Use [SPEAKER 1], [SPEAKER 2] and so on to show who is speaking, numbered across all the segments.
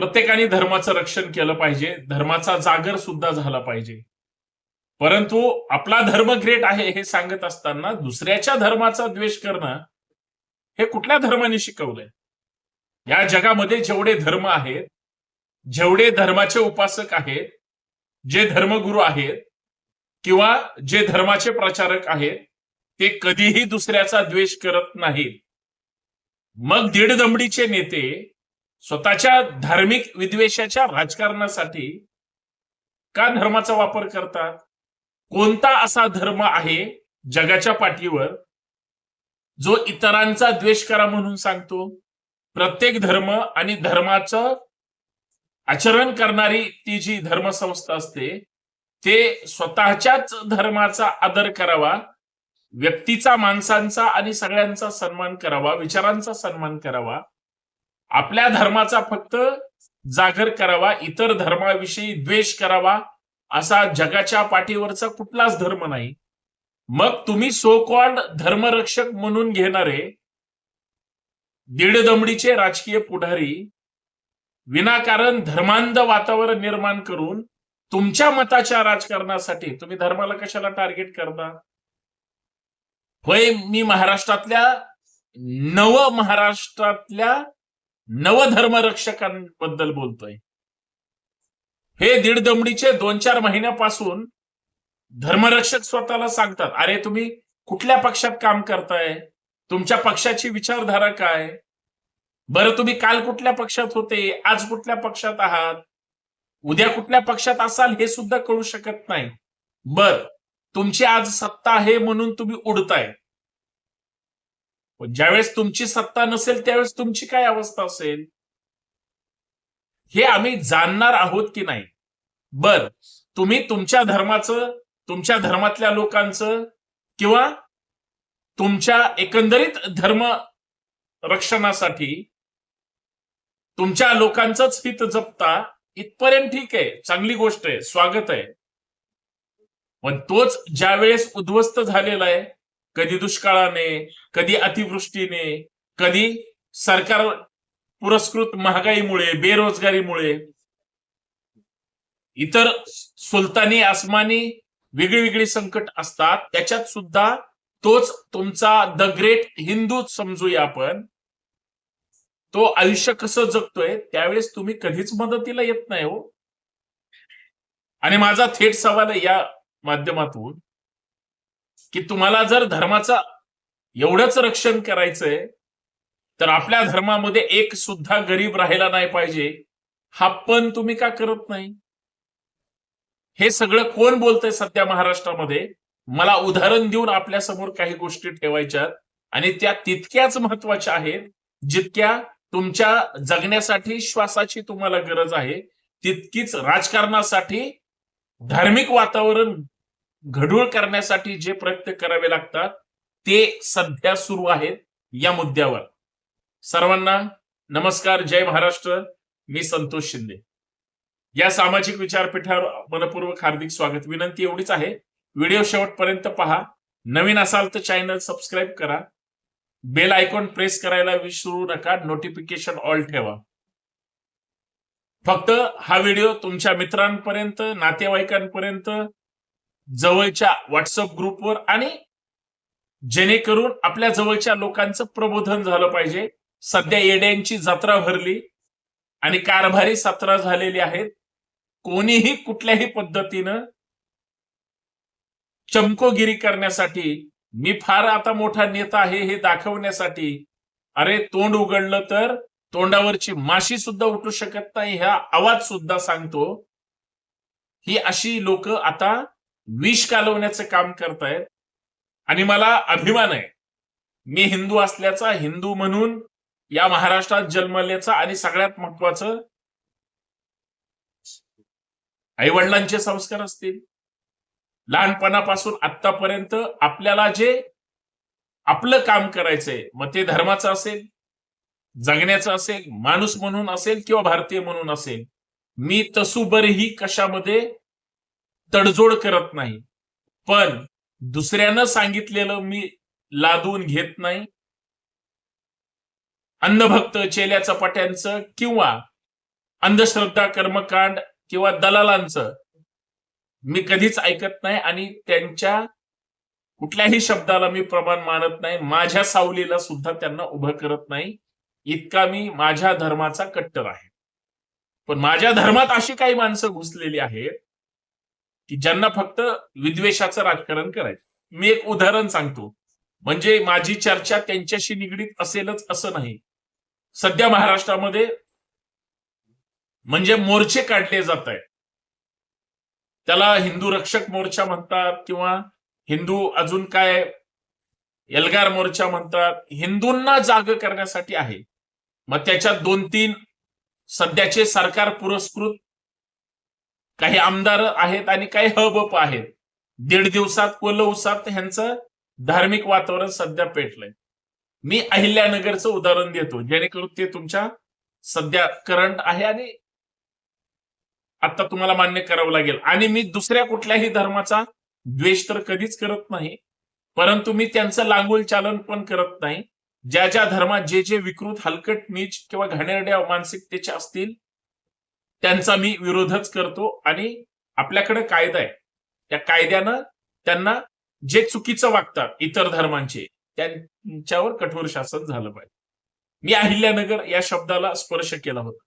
[SPEAKER 1] प्रत्येकाने धर्माचं रक्षण केलं पाहिजे. धर्माचा जागर सुद्धा झाला पाहिजे. परंतु आपला धर्म ग्रेट आहे हे सांगत असताना दुसऱ्याच्या धर्माचा द्वेष करणं हे कुठल्या धर्माने शिकवलंय? या जगामध्ये जेवढे धर्म आहेत जेवढे धर्माचे उपासक आहेत जे धर्मगुरू आहेत किंवा जे धर्माचे प्रचारक आहेत ते कधीही दुसऱ्याचा द्वेष करत नाहीत. मग दीडदमडीचे नेते स्वतःच्या धार्मिक विद्वेषाच्या राजकारणासाठी का धर्माचा वापर करतात? कोणता असा धर्म आहे जगाच्या पाठीवर जो इतरांचा द्वेष करा म्हणून सांगतो? प्रत्येक धर्म आणि धर्माचं आचरण करणारी ती जी धर्मसंस्था असते ते स्वतःच्याच धर्माचा आदर करावा व्यक्तीचा माणसांचा आणि सगळ्यांचा सन्मान करावा विचारांचा सन्मान करावा आपल्या धर्माचा फक्त जागर करावा इतर धर्माविषयी द्वेष करावा असा जगाच्या पाठीवरचा कुठलाच धर्म नाही. मग तुम्ही सो कॉल्ड धर्मरक्षक म्हणून घेणारे दीडदमडीचे राजकीय पुढारी विनाकारण धर्मांध वातावरण निर्माण करून तुमच्या मताच्या राजकारणासाठी तुम्ही धर्माला कशाला टार्गेट करता? होय मी महाराष्ट्रातल्या नव महाराष्ट्रातल्या नवधर्मरक्षकांबद्दल बोलतोय. हे दीडदमडीचे दोन चार महिन्यापासून धर्मरक्षक स्वतःला सांगतात अरे तुम्ही कुठल्या पक्षात काम करताय? तुमच्या पक्षाची विचारधारा काय? बरं तुम्ही काल कुठल्या पक्षात होते? आज कुठल्या पक्षात आहात? उद्या कुठल्या पक्षात असाल हे सुद्धा कळू शकत नाही. बर तुमची आज सत्ता आहे म्हणून तुम्ही उडताय. ज्यावेळेस तुमची सत्ता नसेल त्यावेळेस तुमची काय अवस्था असेल? हे आम्ही जाणणार आहोत की नाही? बर तुम्ही तुमच्या धर्माचं तुमच्या धर्मातल्या लोकांचं किंवा तुमच्या एकंदरीत धर्म रक्षणासाठी तुमच्या लोकांचंच हित जपता इथपर्यंत ठीक आहे चांगली गोष्ट आहे स्वागत आहे. पण तोच ज्यावेळेस उद्ध्वस्त झालेला आहे कधी दुष्काळाने कधी अतिवृष्टीने कधी सरकार पुरस्कृत महागाईमुळे बेरोजगारीमुळे. इतर सुलतानी आसमानी वेगळी वेगळी संकट असतात. त्याच्यात सुद्धा तोच तुमचा द ग्रेट हिंदू समजूया आपण. तो आयुष्य कसं जगतोय त्यावेळेस तुम्ही कधीच मदतीला येत नाही हो. आणि माझा थेट सवाल आहे या माध्यमातून. की तुम्हाला जर धर्माचा एवढंच रक्षण करायचंय तर आपल्या धर्मामध्ये एक सुद्धा गरीब राहायला नाही पाहिजे. हा पण तुम्ही का करत नाही? हे सगळं कोण बोलतंय सध्या महाराष्ट्रामध्ये? मला उदाहरण देऊन आपल्यासमोर काही गोष्टी ठेवायच्यात आणि त्या तितक्याच महत्त्वाच्या आहेत जितक्या तुमच्या जगण्यासाठी श्वासाची तुम्हाला गरज आहे. तितकीच राजकारणासाठी धार्मिक वातावरण घडूळ करण्यासाठी जे प्रयत्न करावे लागतात ते सध्या सुरू आहेत या मुद्द्यावर. सर्वांना नमस्कार जय महाराष्ट्र. मी संतोष शिंदे. या सामाजिक विचारपीठावर मनपूर्वक हार्दिक स्वागत. विनंती एवढीच आहे. व्हिडिओ शेवटपर्यंत पहा. नवीन असाल तर चॅनल सबस्क्राईब करा. बेल आयकॉन प्रेस करायला विसरू नका. नोटिफिकेशन ऑल ठेवा. फक्त हा व्हिडिओ तुमच्या मित्रांपर्यंत नातेवाईकांपर्यंत जवळच्या व्हॉट्सअप ग्रुपवर आणि जेणेकरून आपल्या जवळच्या लोकांचं प्रबोधन झालं पाहिजे. सध्या येड्यांची जत्रा भरली आणि कारभारी सत्रा झालेली आहेत. कोणीही कुठल्याही पद्धतीनं चमकोगिरी करण्यासाठी मी फार आता मोठा नेता आहे हे दाखवण्यासाठी अरे तोंड उघडलं तर तोंडावरची माशी सुद्धा उठू शकत नाही ह्या आवाज सुद्धा सांगतो. ही अशी लोक आता विष कालवण्याचं काम करतायत आणि मला अभिमान आहे. मी हिंदू असल्याचा हिंदू म्हणून या महाराष्ट्रात जन्मल्याचा आणि सगळ्यात महत्वाचं आई वडिलांचे संस्कार असतील. लहानपणापासून आतापर्यंत आपल्याला जे आपलं काम करायचंय मग ते धर्माचं असेल जगण्याचं असेल माणूस म्हणून असेल किंवा भारतीय म्हणून असेल मी तसुबरही कशामध्ये तडजोड करत नाही. पण दुसऱ्यानं सांगितलेलं मी लादून घेत नाही. अन्नभक्त चेल्या चपाट्यांचं किंवा अंधश्रद्धा कर्मकांड किंवा दलालांचं मी कधीच ऐकत नाही आणि त्यांच्या कुठल्याही शब्दाला मी प्रमाण मानत नाही. माझ्या सावलीला सुद्धा त्यांना उभं करत नाही. इतका मी माझ्या धर्माचा कट्टर आहे. पण माझ्या धर्मात अशी काही माणसं घुसलेली आहेत की ज्यांना फक्त विद्वेषाचं राजकारण करायचं. मी एक उदाहरण सांगतो. म्हणजे माझी चर्चा त्यांच्याशी निगडीत असेलच असं नाही. सध्या महाराष्ट्रामध्ये म्हणजे मोर्चे काढले जात आहेत. त्याला हिंदू रक्षक मोर्चा म्हणतात किंवा हिंदू अजून काय एल्गार मोर्चा म्हणतात. हिंदूंना जाग करण्यासाठी आहे. मग त्याच्यात दोन तीन सध्याचे सरकार पुरस्कृत काही आमदार आहेत आणि काही हबप आहेत. दीड दिवसात कोलवसात ह्यांचं धार्मिक वातावरण सध्या पेटलंय. मी अहिल्यानगरचं उदाहरण देतो जेणेकरून ते तुमच्या सध्या करंट आहे आणि आता तुम्हाला मान्य करावं लागेल. आणि मी दुसऱ्या कुठल्याही धर्माचा द्वेष तर कधीच करत नाही परंतु मी त्यांचं लागूल चालन पण करत नाही. ज्या ज्या धर्मात जे जे विकृत हलकट नीच किंवा घाणेरड्या मानसिकतेचे असतील त्यांचा मी विरोधच करतो आणि आपल्याकडे कायदा आहे. त्या कायद्यानं त्यांना जे चुकीचं वागतात इतर धर्मांचे त्यांच्यावर कठोर शासन झालं पाहिजे. मी अहिल्यानगर या शब्दाला स्पर्श केला होता.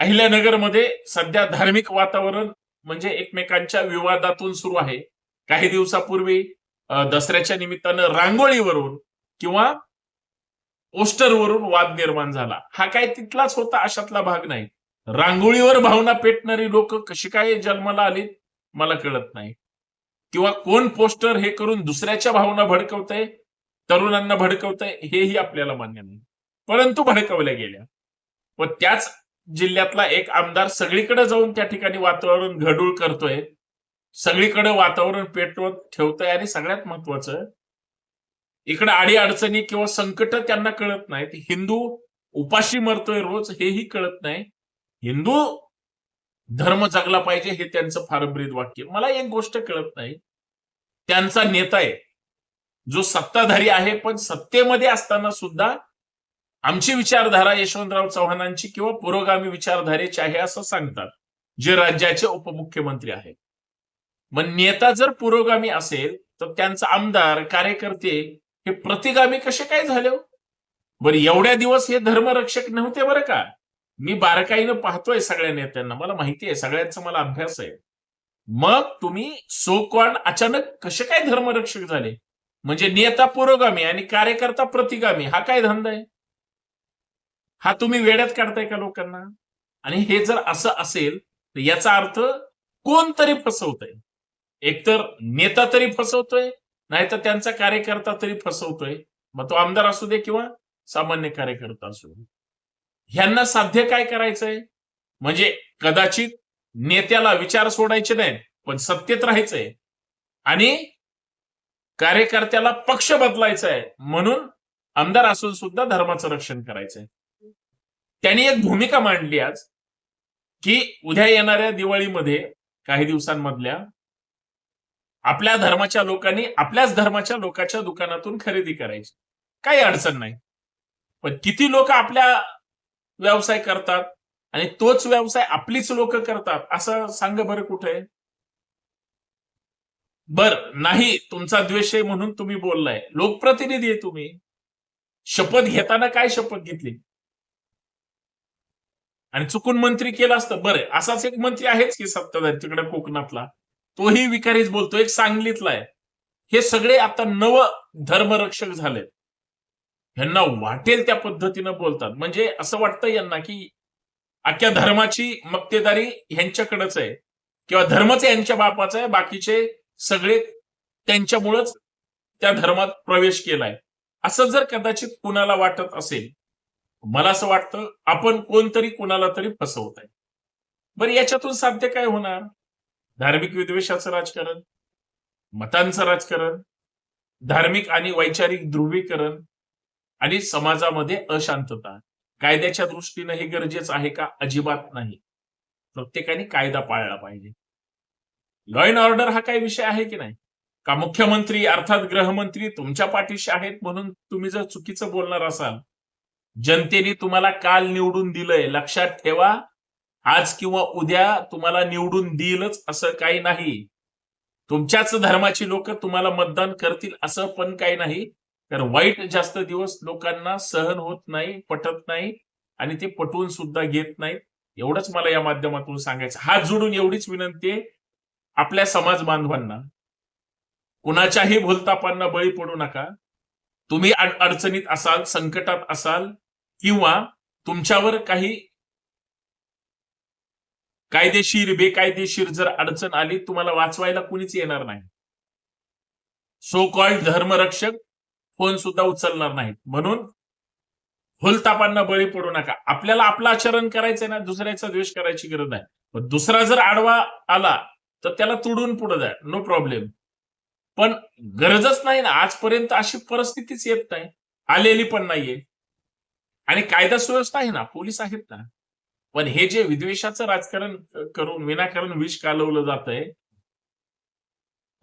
[SPEAKER 1] अहिल्यानगरमध्ये सध्या धार्मिक वातावरण म्हणजे एकमेकांच्या विवादातून सुरू आहे. काही दिवसापूर्वी दसऱ्याच्या निमित्तानं रांगोळीवरून किंवा पोस्टरवरून वाद निर्माण झाला. हा काय तिथलाच होता अशातला भाग नाही. रांगोळीवर भावना पेटणारी लोक कशी काय जन्माला आली मला कळत नाही. किंवा कोण पोस्टर हे करून दुसऱ्याच्या भावना भडकवतंय तरुणांना भडकवतंय हेही आपल्याला मान्य नाही. परंतु भडकवल्या गेल्या. व त्याच जिल्ह्यातला एक आमदार सगळीकडे जाऊन त्या ठिकाणी वातावरण घडूळ करतोय सगळीकडे वातावरण पेटवत ठेवतोय आणि सगळ्यात महत्वाचं इकडे आडी अडचणी किंवा संकट त्यांना कळत नाहीत. हिंदू उपाशी मरतोय रोज हेही कळत नाही. हिंदू धर्म जगला पाहिजे हे त्यांचं फार ब्रीद वाक्य. मला एक गोष्ट कळत नाही. त्यांचा नेता आहे. जो सत्ताधारी आहे पण सत्तेमध्ये असताना सुद्धा आमची विचारधारा यशवंतराव चव्हाणांची किंवा पुरोगामी विचारधारेची आहे असं सांगतात जे राज्याचे उपमुख्यमंत्री आहेत. मग नेता जर पुरोगामी असेल तर त्यांचा आमदार कार्यकर्ते हे प्रतिगामी कसे काय झाले हो? बरं एवढ्या दिवस हे धर्मरक्षक नव्हते बरं का? मी बारकाईनं पाहतोय सगळ्या नेत्यांना. मला माहिती आहे सगळ्यांचा मला अभ्यास आहे. मग तुम्ही सोकॉन अचानक कसे काय धर्मरक्षक झाले? म्हणजे नेता पुरोगामी आणि कार्यकर्ता प्रतिगामी हा काय धंदा आहे? हा तुम्ही वेड्यात काढताय का लोकांना? आणि हे जर असं असेल तर याचा अर्थ कोणतरी फसवतंय? एकतर नेता तरी फसवतोय नाहीतर त्यांचा कार्यकर्ता तरी फसवतोय. मग तो आमदार असू दे किंवा सामान्य कार्यकर्ता असू दे. ह्यांना साध्य काय करायचंय? म्हणजे कदाचित नेत्याला विचार सोडायचे नाही पण सत्तेत राहायचंय. आणि कार्यकर्त्याला पक्ष बदलायचा आहे म्हणून आमदार असून सुद्धा धर्माचं रक्षण करायचंय. त्यांनी एक भूमिका मांडली आज की उद्या येणाऱ्या दिवाळीमध्ये काही दिवसांमधल्या आपल्या धर्माच्या लोकांनी आपल्याच धर्माच्या लोकांच्या दुकानातून खरेदी करायची. काही अडचण नाही. पण किती लोक आपल्या व्यवसाय करतात आणि तोच व्यवसाय आपलीच लोक करतात असं सांग बरं कुठे? बर नाही तुमचा द्वेष आहे म्हणून तुम्ही बोललाय. लोकप्रतिनिधी आहे तुम्ही. शपथ घेताना काय शपथ घेतली? आणि चुकून मंत्री केलं असतं. बरं असाच एक मंत्री आहेच की सत्ताधारी तिकडे कोकणातला. तोही विकारीच बोलतो. एक सांगलीतला आहे. हे सगळे आता नव धर्मरक्षक झालेत. ह्यांना वाटेल त्या पद्धतीनं बोलतात. म्हणजे असं वाटतं यांना की अख्ख्या धर्माची मक्तेदारी यांच्याकडेच आहे. किंवा धर्मच यांच्या बापाचा आहे बाकीचे सगळे त्यांच्यामुळंच त्या धर्मात प्रवेश केलाय. असं जर कदाचित कुणाला वाटत असेल मला असं वाटतं आपण कोणतरी कुणाला तरी फसवत आहे. बरं याच्यातून साध्य काय होणार? धार्मिक विद्वेषाचं राजकारण मतांचं राजकारण धार्मिक आणि वैचारिक ध्रुवीकरण आणि समाजामध्ये अशांतता. कायद्याच्या दृष्टीनं हे गरजेचं आहे का? अजिबात नाही. प्रत्येकाने कायदा पाळला पाहिजे. लॉ अँड ऑर्डर हा काही विषय आहे की नाही? का मुख्यमंत्री अर्थात गृहमंत्री तुमच्या पाठीशी आहेत म्हणून तुम्ही जर चुकीचं बोलणार असाल जनतेने तुम्हाला काल निवडून दिलंय लक्षात ठेवा. आज किंवा उद्या तुम्हाला निवडून देईलच असं काही नाही. तुमच्याच धर्माची लोक तुम्हाला मतदान करतील असं पण काही नाही. तर वाईट जास्त दिवस लोकांना सहन होत नाही पटत नाही आणि ते पटवून सुद्धा घेत नाहीत. एवढंच मला या माध्यमातून सांगायचं. हात जोडून एवढीच विनंती आहे आपल्या समाज बांधवांना. कुणाच्याही भूलतापांना बळी पडू नका. तुम्ही अडचणीत असाल संकटात असाल किंवा तुमच्यावर काही कायदेशीर बेकायदेशीर जर अडचण आली तुम्हाला वाचवायला कुणीच येणार नाही. सो कॉल्ड धर्मरक्षक फोन सुद्धा उचलणार नाहीत. म्हणून हुलतापांना बळी पडू नका. आपल्याला आपलं आचरण करायचंय ना दुसऱ्याचा द्वेष करायची गरज आहे पण दुसरा जर आडवा आला तर त्याला तुडून पुढे जा. नो प्रॉब्लेम पण गरजच नाही ना. आजपर्यंत अशी परिस्थितीच येत नाही. आलेली पण नाहीये. आणि कायदा सुव्यवस्था आहे ना. पोलीस आहेत ना. पण हे जे विद्वेषाचं राजकारण करून विनाकारण विष कालवलं जात आहे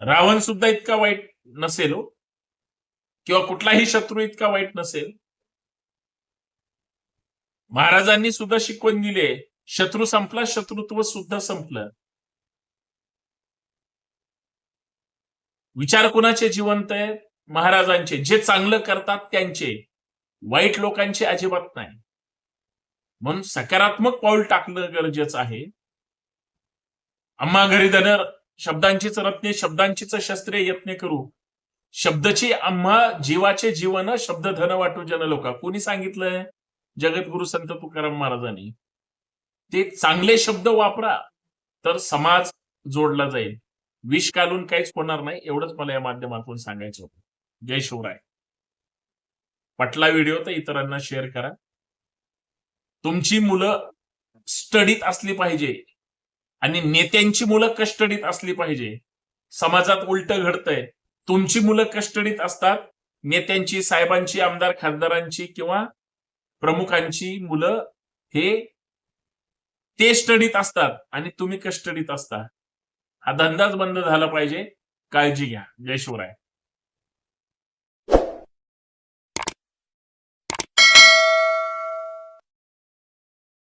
[SPEAKER 1] रावण सुद्धा इतका वाईट नसेल हो. किंवा कुठलाही शत्रू इतका वाईट नसेल. महाराजांनी सुद्धा शिकवण दिले शत्रू संपला शत्रुत्व सुद्धा संपलं. विचार कुणाचे जिवंत आहेत? महाराजांचे. जे चांगलं करतात त्यांचे. वाईट लोकांचे अजिबात नाही. म्हणून सकारात्मक पाऊल टाकणं गरजेचं आहे. आम्हा घरी धनर शब्दांचीच रत्ने शब्दांचीच शस्त्रे यत्ने करू. शब्दची आम्हा जीवाचे जीवन शब्द धन वाटू जन लोका. कोणी सांगितलंय? जगद्गुरु संत तुकाराम महाराजांनी. ते चांगले शब्द वापरा तर समाज जोडला जाईल. विष कालून काहीच होणार नाही एवढंच मला या माध्यमातून सांगायचं होतं. जय शिवराय. पटला व्हिडिओ तर इतरांना शेअर करा. तुमची मुलं स्टडीत असली पाहिजे आणि नेत्यांची मुलं कस्टडीत असली पाहिजे. समाजात उलट घडतंय. तुमची मुलं कस्टडीत असतात नेत्यांची साहेबांची आमदार खासदारांची किंवा प्रमुखांची मुलं हे ते स्टडीत असतात आणि तुम्ही कस्टडीत असता. हा धंदाच बंद झाला पाहिजे. काळजी घ्या. जय शिवराय.